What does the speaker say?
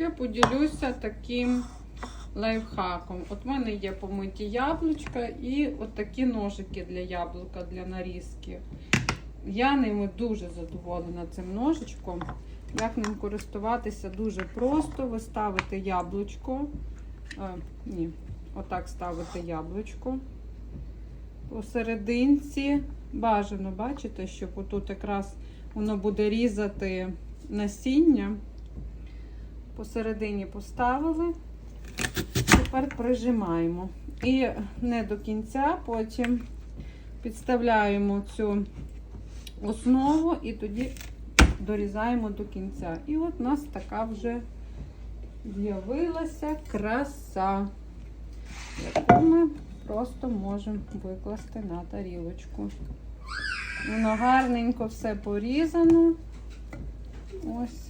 Я поділюся таким лайфхаком. От в мене є помиті яблучка і от такі ножики для яблука для нарізки. Я ними дуже задоволена цим ножичком. Як ним користуватися дуже просто. Ви ставите яблучко. Е, ні, отак ставите яблучко. Посерединці бажано, бачите, щоб отут якраз воно буде різати насіння. Посередині поставили. Тепер прижимаємо. І не до кінця, потім підставляємо цю основу і тоді дорізаємо до кінця. І от у нас така вже з'явилася краса, яку ми просто можемо викласти на тарілочку. Воно гарненько все порізано. Ось.